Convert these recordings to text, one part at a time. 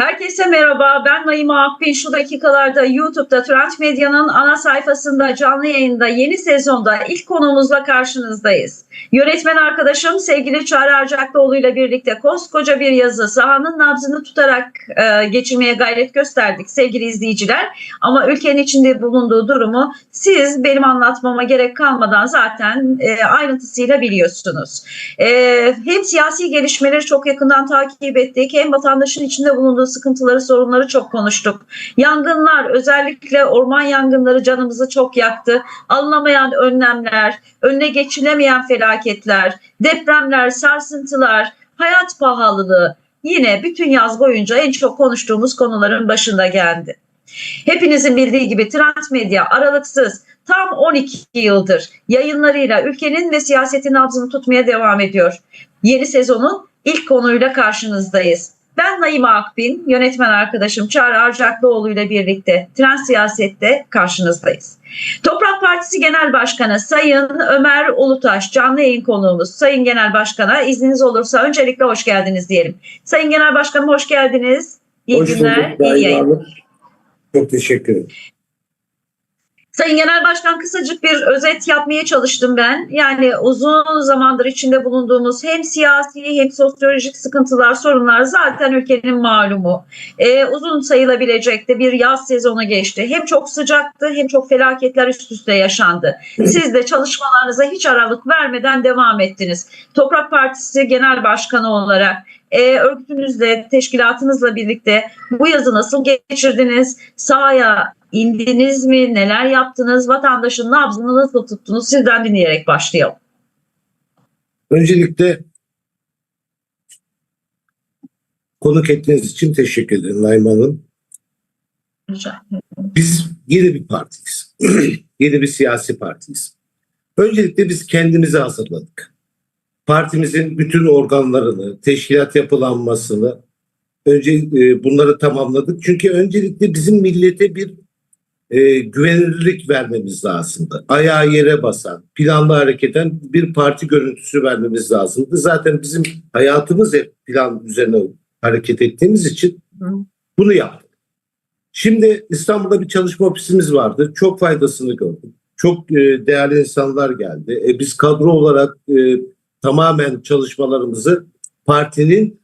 Hi, Herkese merhaba. Ben Naima Akbin. Şu dakikalarda YouTube'da Trend Medya'nın ana sayfasında canlı yayında yeni sezonda ilk konumuzla karşınızdayız. Yönetmen arkadaşım sevgili Çağrı Arcaklıoğlu ile birlikte koskoca bir yazı sahanın nabzını tutarak e, geçirmeye gayret gösterdik sevgili izleyiciler. Ama ülkenin içinde bulunduğu durumu siz benim anlatmama gerek kalmadan zaten e, ayrıntısıyla biliyorsunuz. E, hem siyasi gelişmeleri çok yakından takip ettik hem vatandaşın içinde bulunduğu sıkıntıları, sorunları çok konuştuk. Yangınlar, özellikle orman yangınları canımızı çok yaktı. Alınamayan önlemler, önüne geçilemeyen felaketler, depremler, sarsıntılar, hayat pahalılığı yine bütün yaz boyunca en çok konuştuğumuz konuların başında geldi. Hepinizin bildiği gibi Trend Medya aralıksız tam 12 yıldır yayınlarıyla ülkenin ve siyasetin nabzını tutmaya devam ediyor. Yeni sezonun ilk konuyla karşınızdayız. Ben Naima Akbin, yönetmen arkadaşım Çağrı Arcaklıoğlu ile birlikte Trans Siyaset'te karşınızdayız. Toprak Partisi Genel Başkanı Sayın Ömer Ulutaş canlı yayın konuğumuz. Sayın Genel Başkan'a izniniz olursa öncelikle hoş geldiniz diyelim. Sayın Genel Başkanım hoş geldiniz. İyi Hoş günler, bulduk, iyi yayın. Hanım. Çok teşekkür ederim. Sayın Genel Başkan kısacık bir özet yapmaya çalıştım ben. Yani uzun zamandır içinde bulunduğumuz hem siyasi hem sosyolojik sıkıntılar, sorunlar zaten ülkenin malumu. Ee, uzun sayılabilecek de bir yaz sezonu geçti. Hem çok sıcaktı hem çok felaketler üst üste yaşandı. Siz de çalışmalarınıza hiç aralık vermeden devam ettiniz. Toprak Partisi Genel Başkanı olarak e, örgütünüzle, teşkilatınızla birlikte bu yazı nasıl geçirdiniz? Sahaya indiniz mi? Neler yaptınız? Vatandaşın nabzını nasıl tuttunuz? Sizden dinleyerek başlayalım. Öncelikle konuk ettiğiniz için teşekkür ederim Naim Hanım. Biz yeni bir partiyiz. yeni bir siyasi partiyiz. Öncelikle biz kendimizi hazırladık. Partimizin bütün organlarını, teşkilat yapılanmasını önce e, bunları tamamladık. Çünkü öncelikle bizim millete bir e, güvenilirlik vermemiz lazımdı. Ayağı yere basan, planlı hareket eden bir parti görüntüsü vermemiz lazımdı. Zaten bizim hayatımız hep plan üzerine hareket ettiğimiz için bunu yaptık. Şimdi İstanbul'da bir çalışma ofisimiz vardı. Çok faydasını gördüm. Çok e, değerli insanlar geldi. E, biz kadro olarak e, tamamen çalışmalarımızı partinin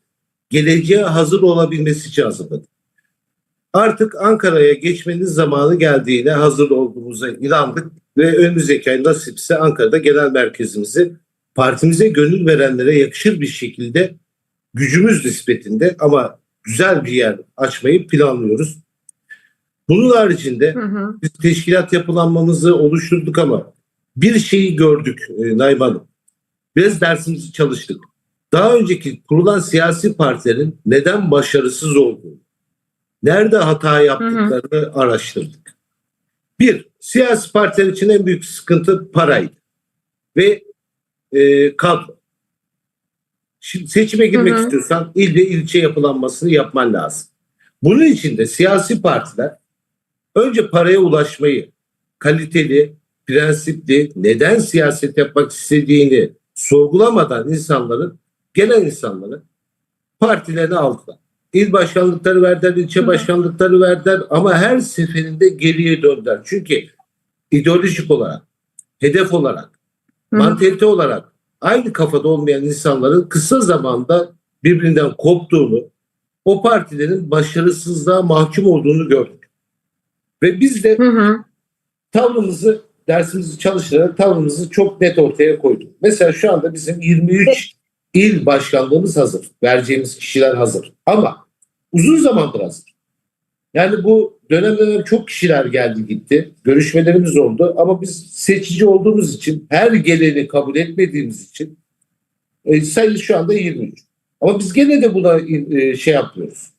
geleceğe hazır olabilmesi için hazırladık. Artık Ankara'ya geçmenin zamanı geldiğine hazır olduğumuza inandık ve önümüzdeki ay nasipse Ankara'da genel merkezimizi partimize gönül verenlere yakışır bir şekilde gücümüz nispetinde ama güzel bir yer açmayı planlıyoruz. Bunun haricinde Hı hı. biz teşkilat yapılanmamızı oluşturduk ama bir şeyi gördük e, Naim Hanım. Biz dersimizi çalıştık. Daha önceki kurulan siyasi partilerin neden başarısız olduğunu, nerede hata yaptıklarını araştırdık. Bir, siyasi partiler için en büyük sıkıntı paraydı ve e, kadro. Şimdi seçime girmek Hı hı. istiyorsan il ve ilçe yapılanmasını yapman lazım. Bunun için de siyasi partiler önce paraya ulaşmayı, kaliteli, prensipli, neden siyaset yapmak istediğini sorgulamadan insanların, gelen insanları partilerine aldılar. İl başkanlıkları verdiler, ilçe başkanlıkları verdiler ama her seferinde geriye döndüler. Çünkü ideolojik olarak, hedef olarak, mantalite olarak aynı kafada olmayan insanların kısa zamanda birbirinden koptuğunu, o partilerin başarısızlığa mahkum olduğunu gördük. Ve biz de Hı hı. tavrımızı, dersimizi çalıştırarak tavrımızı çok net ortaya koyduk. Mesela şu anda bizim 23 il başkanlığımız hazır. Vereceğimiz kişiler hazır. Ama uzun zamandır hazır. Yani bu dönem dönem çok kişiler geldi gitti. Görüşmelerimiz oldu ama biz seçici olduğumuz için her geleni kabul etmediğimiz için e, sayı şu anda 23. Ama biz gene de buna e, şey yapıyoruz.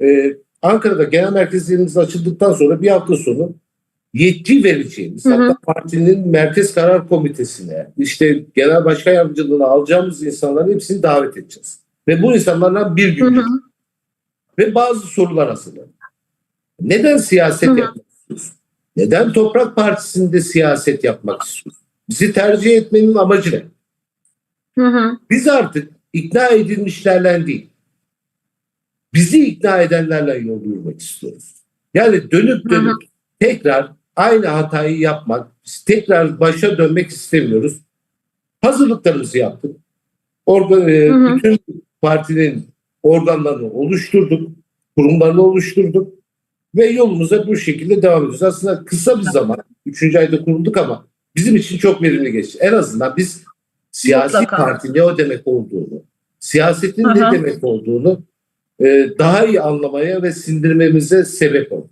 E, Ankara'da genel merkezlerimiz açıldıktan sonra bir hafta sonu yetki vereceğimiz Hı hı. hatta partinin merkez karar komitesine işte genel başkan yardımcılığına alacağımız insanların hepsini davet edeceğiz. Ve bu insanlardan bir Hı gün hı. ve bazı sorular hazırladık. Neden siyaset Hı hı. yapmak istiyorsun? Neden Toprak Partisi'nde siyaset yapmak istiyorsun? Bizi tercih etmenin amacı ne? Hı hı. Biz artık ikna edilmişlerden değil, bizi ikna edenlerle yol yürümek istiyoruz. Yani dönüp Hı hı. dönüp tekrar aynı hatayı yapmak, tekrar başa dönmek istemiyoruz. Hazırlıklarımızı yaptık. Orga, e, Hı hı. bütün partinin organlarını oluşturduk, kurumlarını oluşturduk ve yolumuza bu şekilde devam ediyoruz. Aslında kısa bir zaman, üçüncü ayda kurulduk ama bizim için çok verimli geçti. En azından biz siyasi Mutlaka. parti ne o demek olduğunu, siyasetin hı. ne demek olduğunu e, daha iyi anlamaya ve sindirmemize sebep oldu.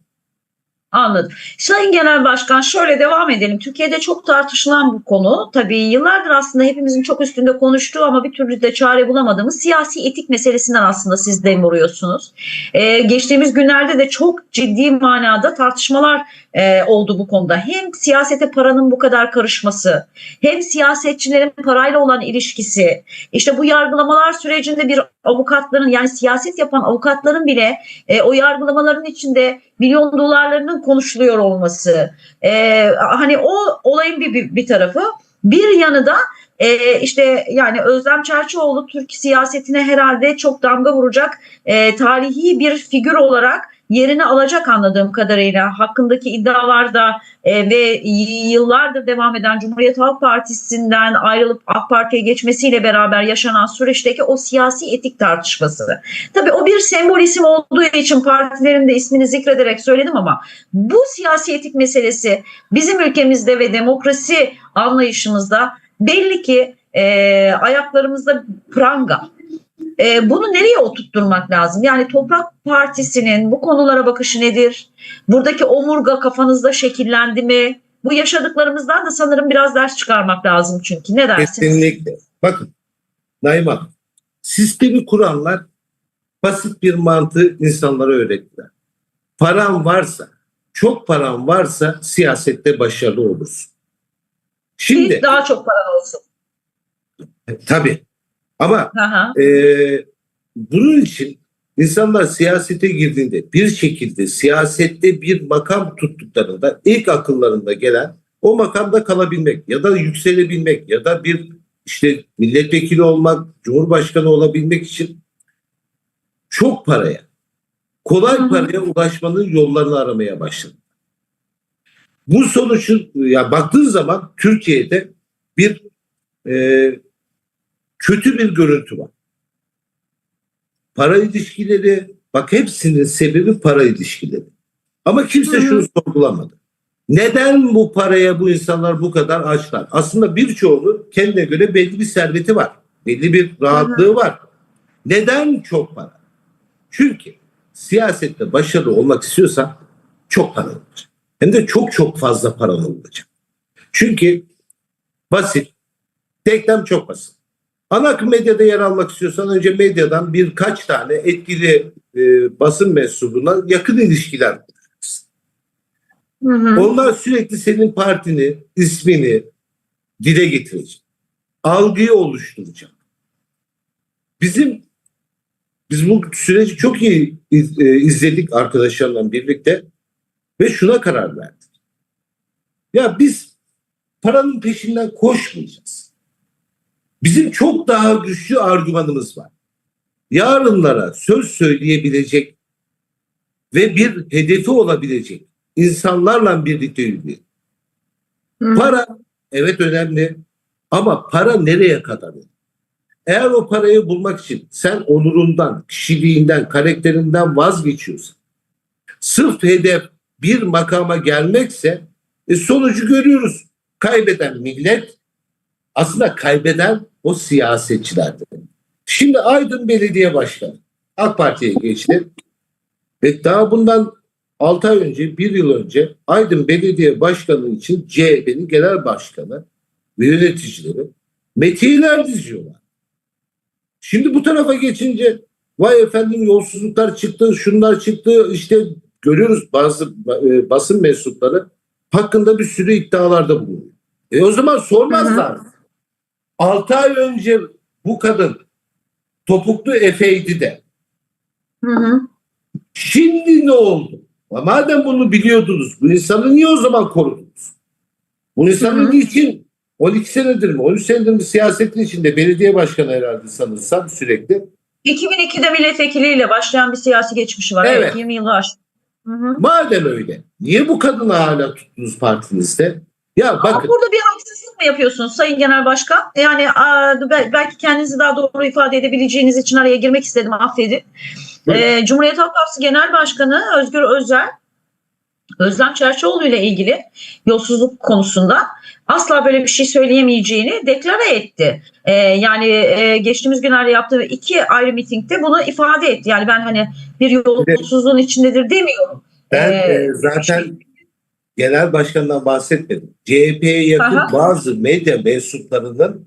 Anladım. Sayın Genel Başkan şöyle devam edelim. Türkiye'de çok tartışılan bu konu. Tabii yıllardır aslında hepimizin çok üstünde konuştuğu ama bir türlü de çare bulamadığımız siyasi etik meselesinden aslında siz dem vuruyorsunuz. Ee, geçtiğimiz günlerde de çok ciddi manada tartışmalar e, oldu bu konuda. Hem siyasete paranın bu kadar karışması, hem siyasetçilerin parayla olan ilişkisi, işte bu yargılamalar sürecinde bir avukatların yani siyaset yapan avukatların bile e, o yargılamaların içinde milyon dolarlarının konuşuluyor olması. E, hani o olayın bir, bir, bir tarafı. Bir yanı da e, işte yani Özlem Çerçioğlu Türk siyasetine herhalde çok damga vuracak e, tarihi bir figür olarak yerini alacak anladığım kadarıyla. Hakkındaki iddialarda e, ve yıllardır devam eden Cumhuriyet Halk Partisi'nden ayrılıp AK Parti'ye geçmesiyle beraber yaşanan süreçteki o siyasi etik tartışması. Tabii o bir sembol isim olduğu için partilerin de ismini zikrederek söyledim ama bu siyasi etik meselesi bizim ülkemizde ve demokrasi anlayışımızda belli ki e, ayaklarımızda pranga. E, bunu nereye oturtturmak lazım? Yani Toprak Partisi'nin bu konulara bakışı nedir? Buradaki omurga kafanızda şekillendi mi? Bu yaşadıklarımızdan da sanırım biraz ders çıkarmak lazım çünkü. Ne dersiniz? Kesinlikle. Bakın Hanım, sistemi kuranlar basit bir mantığı insanlara öğrettiler. Paran varsa, çok paran varsa siyasette başarılı olursun. Şimdi Ki daha çok paran olsun. tabii ama Aha. Ee, bunun için insanlar siyasete girdiğinde bir şekilde siyasette bir makam tuttuklarında ilk akıllarında gelen o makamda kalabilmek ya da yükselebilmek ya da bir işte milletvekili olmak, cumhurbaşkanı olabilmek için çok paraya, kolay paraya ulaşmanın yollarını aramaya başladı. Bu sonuçun ya baktığın zaman Türkiye'de bir e, kötü bir görüntü var. Para ilişkileri, bak hepsinin sebebi para ilişkileri. Ama kimse şunu sorgulamadı. Neden bu paraya bu insanlar bu kadar açlar? Aslında birçoğunun kendine göre belli bir serveti var. Belli bir rahatlığı var. Neden çok para? Çünkü siyasette başarılı olmak istiyorsan çok para olacak. Hem de çok çok fazla para olacak. Çünkü basit. Denklem çok basit. Ana akım medyada yer almak istiyorsan önce medyadan birkaç tane etkili e, basın mensubuna yakın ilişkiler kuracaksın. Onlar sürekli senin partini, ismini dile getirecek. Algıyı oluşturacak. Bizim biz bu süreci çok iyi iz- e, izledik arkadaşlarla birlikte ve şuna karar verdik. Ya biz paranın peşinden koşmayacağız. Bizim çok daha güçlü argümanımız var. Yarınlara söz söyleyebilecek ve bir hedefi olabilecek insanlarla birlikte yürüyelim. Para evet önemli ama para nereye kadar? Eğer o parayı bulmak için sen onurundan, kişiliğinden, karakterinden vazgeçiyorsan, sırf hedef bir makama gelmekse e, sonucu görüyoruz. Kaybeden millet, aslında kaybeden o siyasetçilerdir. Şimdi Aydın Belediye Başkanı AK Parti'ye geçti ve daha bundan 6 ay önce, 1 yıl önce Aydın Belediye Başkanı için CHP'nin genel başkanı ve yöneticileri metiyeler diziyorlar. Şimdi bu tarafa geçince vay efendim yolsuzluklar çıktı, şunlar çıktı işte görüyoruz bazı e, basın mensupları hakkında bir sürü iddialarda bulunuyor. E o zaman sormazlar. 6 ay önce bu kadın topuklu Efe'ydi de Hı hı. Şimdi ne oldu? Madem bunu biliyordunuz, bu insanı niye o zaman korudunuz? Bu insanın Hı hı. niçin 12 senedir mi, 13 senedir mi siyasetin içinde belediye başkanı herhalde sanırsam sürekli. 2002'de milletvekiliyle başlayan bir siyasi geçmişi var. Evet, Evet. 20 yıl var. Hı hı. Madem öyle niye bu kadını hala tuttunuz partinizde? Ya Ama bakın burada bir haksızlık mı yapıyorsunuz Sayın Genel Başkan? Yani belki kendinizi daha doğru ifade edebileceğiniz için araya girmek istedim affedin. Ee, Cumhuriyet Halk Partisi Genel Başkanı Özgür Özel, Özlem Çerçioğlu ile ilgili yolsuzluk konusunda asla böyle bir şey söyleyemeyeceğini deklare etti. Ee, yani e, geçtiğimiz günlerde yaptığı iki ayrı mitingde bunu ifade etti. Yani ben hani bir yolsuzluğun içindedir demiyorum. ben Ee, e, zaten genel başkandan bahsetmedim. CHP'ye yakın Aha. bazı medya mensuplarının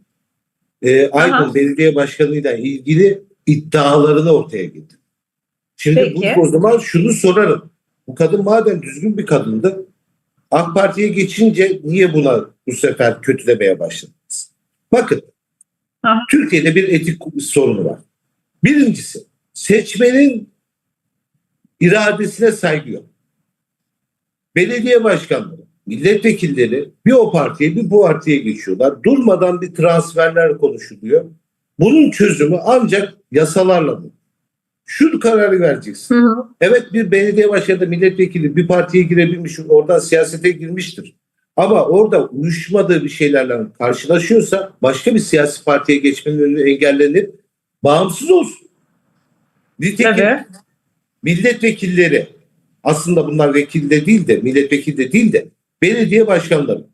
e, Aydın Aha. Belediye Başkanı'yla ilgili iddialarını ortaya getirdi. Şimdi Peki. bu, o zaman şunu sorarım. Bu kadın madem düzgün bir kadındı AK Parti'ye geçince niye buna bu sefer kötülemeye başladınız? Bakın Aha. Türkiye'de bir etik sorunu var. Birincisi seçmenin iradesine saygı yok. Belediye başkanları, milletvekilleri bir o partiye bir bu partiye geçiyorlar. Durmadan bir transferler konuşuluyor. Bunun çözümü ancak yasalarla bu. Şu kararı vereceksin. Hı hı. Evet bir belediye başkanı milletvekili bir partiye girebilmiş, oradan siyasete girmiştir. Ama orada uyuşmadığı bir şeylerle karşılaşıyorsa başka bir siyasi partiye geçmenin önü engellenip bağımsız olsun. Nitekim Tabii. milletvekilleri aslında bunlar vekil de değil de milletvekili de değil de belediye başkanları.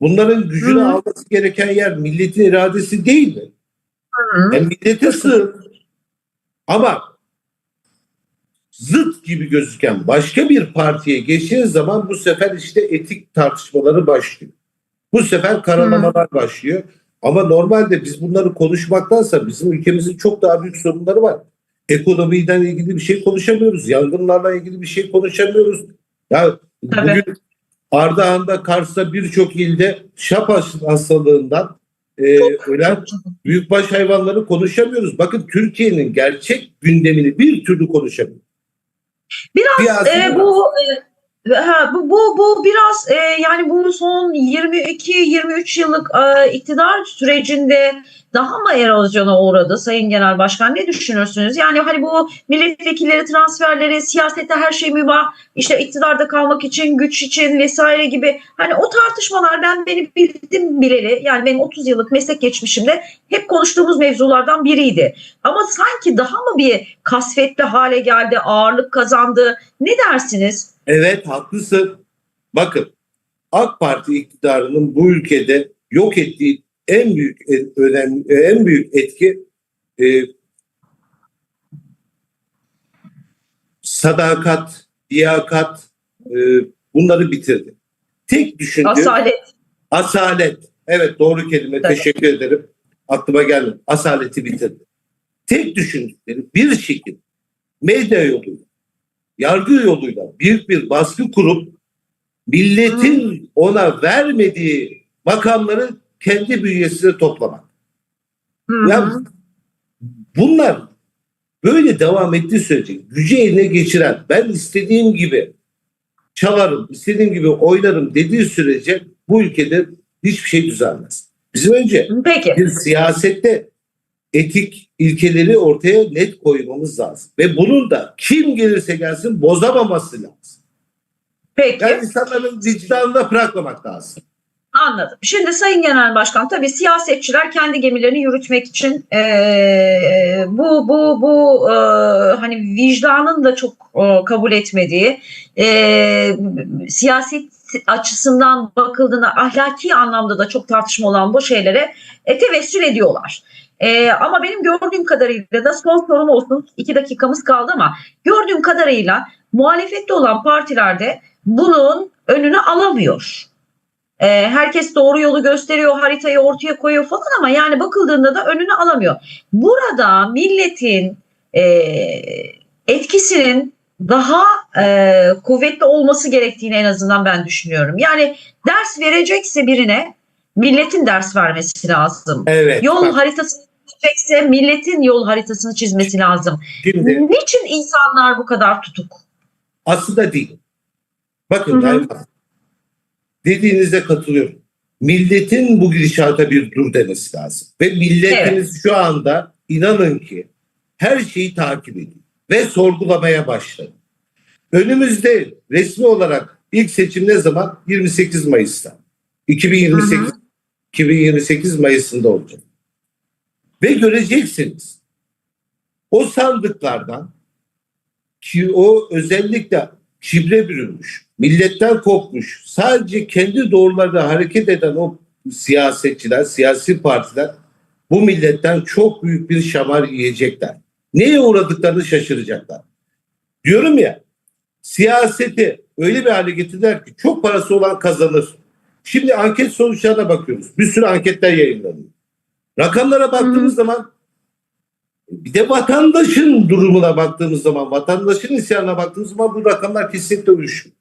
Bunların gücünü Hı. alması gereken yer milletin iradesi değil mi? Hı hı. Yani millete sığır. Ama zıt gibi gözüken başka bir partiye geçtiğiniz zaman bu sefer işte etik tartışmaları başlıyor. Bu sefer karalamalar başlıyor. Ama normalde biz bunları konuşmaktansa bizim ülkemizin çok daha büyük sorunları var. Ekonomiden ilgili bir şey konuşamıyoruz. Yangınlarla ilgili bir şey konuşamıyoruz. Ya Tabii. bugün Ardahan'da, Kars'ta birçok ilde şap hastalığından e, ölen büyükbaş hayvanları konuşamıyoruz. Bakın Türkiye'nin gerçek gündemini bir türlü konuşamıyoruz. Biraz Siyasi e, bu e, bu bu bu biraz e, yani bu son 22 23 yıllık e, iktidar sürecinde daha mı erozyona uğradı Sayın Genel Başkan ne düşünürsünüz? Yani hani bu milletvekilleri transferleri siyasette her şey mübah işte iktidarda kalmak için güç için vesaire gibi hani o tartışmalar ben beni bildim bileli yani benim 30 yıllık meslek geçmişimde hep konuştuğumuz mevzulardan biriydi. Ama sanki daha mı bir kasvetli hale geldi ağırlık kazandı ne dersiniz? Evet haklısın. Bakın AK Parti iktidarının bu ülkede yok ettiği en büyük önemli en büyük etki e, sadakat, liyakat e, bunları bitirdi. Tek düşündüğü Asalet. Asalet. Evet doğru kelime. Tabii. Teşekkür ederim. Aklıma gelmedi. Asaleti bitirdi. Tek düşündükleri bir şekilde medya yoluyla, yargı yoluyla büyük bir baskı kurup milletin ona vermediği makamları kendi bünyesine toplamak. Hı Ya bunlar böyle devam ettiği sürece gücü eline geçiren ben istediğim gibi çalarım, istediğim gibi oynarım dediği sürece bu ülkede hiçbir şey düzelmez. Bizim önce Peki. bir siyasette etik ilkeleri ortaya net koymamız lazım. Ve bunun da kim gelirse gelsin bozamaması lazım. Peki. Yani insanların vicdanına bırakmamak lazım. Anladım. Şimdi Sayın Genel Başkan tabii siyasetçiler kendi gemilerini yürütmek için eee, bu bu bu eee, hani vicdanın da çok eee, kabul etmediği eee, siyaset açısından bakıldığında ahlaki anlamda da çok tartışma olan bu şeylere e, tevessül ediyorlar. Eee, ama benim gördüğüm kadarıyla da son sorum olsun iki dakikamız kaldı ama gördüğüm kadarıyla muhalefette olan partilerde bunun önünü alamıyor. Ee, herkes doğru yolu gösteriyor, haritayı ortaya koyuyor falan ama yani bakıldığında da önünü alamıyor. Burada milletin e, etkisinin daha e, kuvvetli olması gerektiğini en azından ben düşünüyorum. Yani ders verecekse birine milletin ders vermesi lazım. Evet. Yol bak, haritasını çizecekse milletin yol haritasını çizmesi lazım. şimdi Niçin insanlar bu kadar tutuk? aslında değil. Bakın Hı dediğinize katılıyorum. Milletin bu gidişata bir dur demesi lazım. Ve milletimiz şu anda inanın ki her şeyi takip ediyor ve sorgulamaya başladı. Önümüzde resmi olarak ilk seçim ne zaman? 28 Mayıs'ta. 2028 Hı hı. 2028 Mayıs'ında olacak. Ve göreceksiniz. O sandıklardan ki o özellikle kibre bürünmüş, milletten kopmuş, sadece kendi doğrularına hareket eden o siyasetçiler, siyasi partiler bu milletten çok büyük bir şamar yiyecekler. Neye uğradıklarını şaşıracaklar. Diyorum ya, siyaseti öyle bir hale getirdiler ki çok parası olan kazanır. Şimdi anket sonuçlarına bakıyoruz. Bir sürü anketler yayınlanıyor. Rakamlara baktığımız zaman bir de vatandaşın durumuna baktığımız zaman, vatandaşın isyanına baktığımız zaman bu rakamlar kesinlikle uyuşmuyor.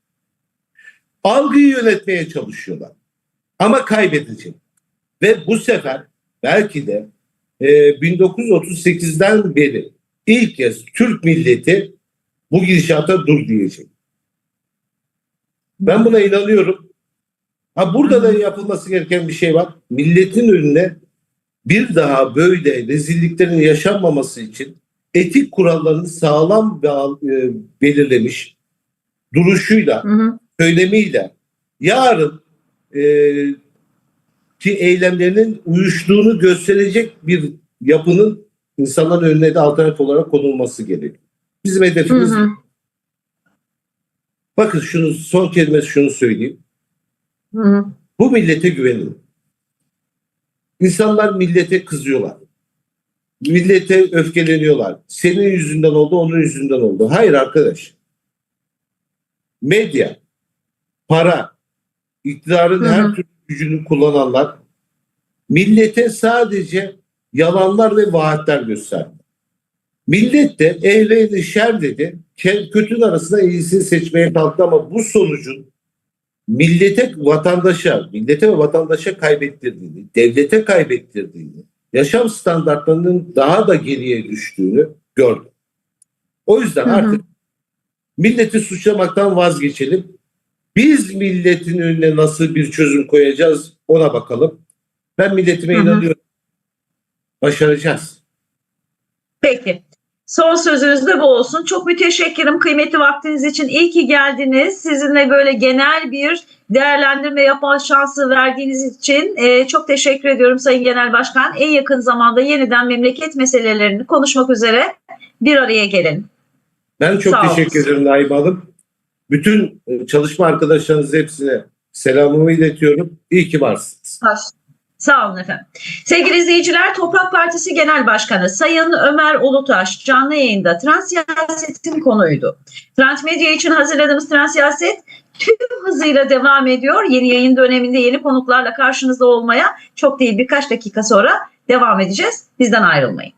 Algıyı yönetmeye çalışıyorlar. Ama kaybedecek. Ve bu sefer belki de e, 1938'den beri ilk kez Türk milleti bu gidişata dur diyecek. Ben buna inanıyorum. Ha burada da yapılması gereken bir şey var. Milletin önüne bir daha böyle rezilliklerin yaşanmaması için etik kurallarını sağlam e, belirlemiş duruşuyla, Hı hı. söylemiyle yarın e, ki eylemlerinin uyuştuğunu gösterecek bir yapının insanların önüne de alternatif olarak konulması gerekiyor. Bizim Hı hedefimiz hı. bakın şunu son kelimesi şunu söyleyeyim. Hı hı. Bu millete güvenin. İnsanlar millete kızıyorlar. Millete öfkeleniyorlar. Senin yüzünden oldu, onun yüzünden oldu. Hayır arkadaş. Medya, para, iktidarın Hı hı. her türlü gücünü kullananlar millete sadece yalanlar ve vaatler gösterdi. Millet de ehleydi şer dedi. Kötünün arasında iyisini seçmeye kalktı ama bu sonucun millete, vatandaşa, millete ve vatandaşa kaybettirdiğini, devlete kaybettirdiğini, yaşam standartlarının daha da geriye düştüğünü gördüm. O yüzden Hı hı. artık milleti suçlamaktan vazgeçelim. Biz milletin önüne nasıl bir çözüm koyacağız ona bakalım. Ben milletime Hı hı. inanıyorum. Başaracağız. Peki. Son sözünüz de bu olsun. Çok müteşekkirim kıymetli vaktiniz için. İyi ki geldiniz. Sizinle böyle genel bir değerlendirme yapma şansı verdiğiniz için e, çok teşekkür ediyorum Sayın Genel Başkan. En yakın zamanda yeniden memleket meselelerini konuşmak üzere bir araya gelin. Ben çok Sağ teşekkür ederim Naim Hanım. Bütün e, çalışma arkadaşlarınız hepsine selamımı iletiyorum. İyi ki varsınız. Sağ olun efendim. Sevgili izleyiciler Toprak Partisi Genel Başkanı Sayın Ömer Ulutaş canlı yayında trans siyasetin konuydu. Trans Medya için hazırladığımız trans siyaset tüm hızıyla devam ediyor. Yeni yayın döneminde yeni konuklarla karşınızda olmaya çok değil birkaç dakika sonra devam edeceğiz. Bizden ayrılmayın.